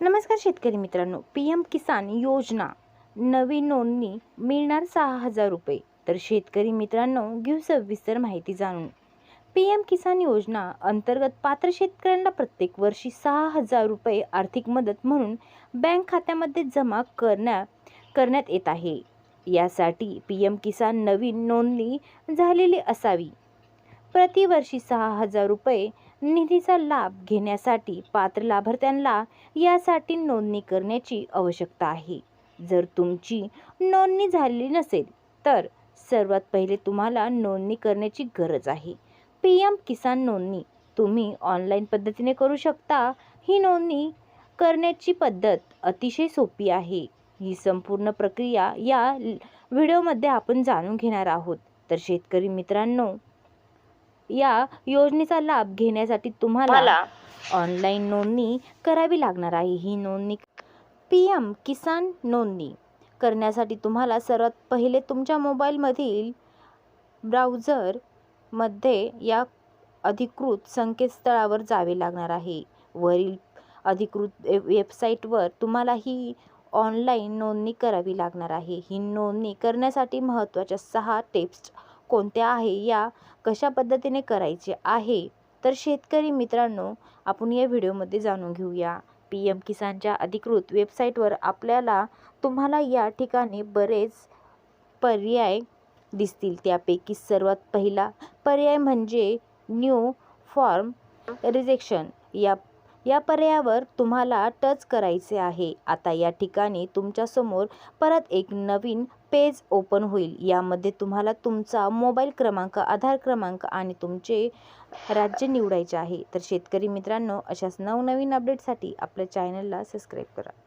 नमस्कार शेतकरी मित्रांनो. पी एम किसान योजना नवीन नोंदणी मिळणार सहा हजार रुपये. तर शेतकरी मित्रांनो घेऊ सविस्तर माहिती जाणून. पी एम किसान योजना अंतर्गत पात्र शेतकऱ्यांना प्रत्येक वर्षी सहा हजार रुपये आर्थिक मदत म्हणून बँक खात्यामध्ये जमा करण्या करण्यात येत आहे. यासाठी पी एम किसान नवीन नोंदणी झालेली असावी. प्रतिवर्षी सहा हजार रुपये निधीचा लाभ घेण्यासाठी पात्र लाभार्थ्यांना यासाठी नोंदणी करण्याची आवश्यकता आहे. जर तुमची नोंदणी झालेली नसेल तर सर्वात पहिले तुम्हाला नोंदणी करण्याची गरज आहे. पी एम किसान नोंदणी तुम्ही ऑनलाईन पद्धतीने करू शकता. ही नोंदणी करण्याची पद्धत अतिशय सोपी आहे. ही संपूर्ण प्रक्रिया या व्हिडिओमध्ये आपण जाणून घेणार आहोत. तर शेतकरी मित्रांनो या योजनेचा लाभ घेण्यासाठी तुम्हाला ऑनलाईन नोंदणी करावी लागणार आहे. ही नोंदणी पी एम किसान नोंदणी करण्यासाठी तुम्हाला सर्वात पहिले तुमच्या मोबाईलमधील ब्राउझरमध्ये या अधिकृत संकेतस्थळावर जावे लागणार आहे. वरील अधिकृत वेब वेबसाईटवर तुम्हाला ही ऑनलाईन नोंदणी करावी लागणार आहे. ही नोंदणी करण्यासाठी महत्त्वाच्या सहा टिप्स कोणत्या आहे या कशा पद्धतीने करायचे आहे तर शेतकरी मित्रांनो आपण या व्हिडिओमध्ये जाणून घेऊया. पी एम किसानच्या अधिकृत वेबसाईटवर आपल्याला तुम्हाला या ठिकाणी बरेच पर्याय दिसतील. त्यापैकी सर्वात पहिला पर्याय म्हणजे न्यू फॉर्म रिजेक्शन. या या पर्यायावर तुम्हाला टच करायचे आहे. आता या ठिकाणी तुमच्यासमोर परत एक नवीन पेज ओपन होईल. यामध्ये तुम्हाला तुमचा मोबाईल क्रमांक आधार क्रमांक आणि तुमचे राज्य निवडायचे आहे. तर शेतकरी मित्रांनो अशाच नवनवीन अपडेटसाठी आपल्या चॅनलला सबस्क्राईब करा.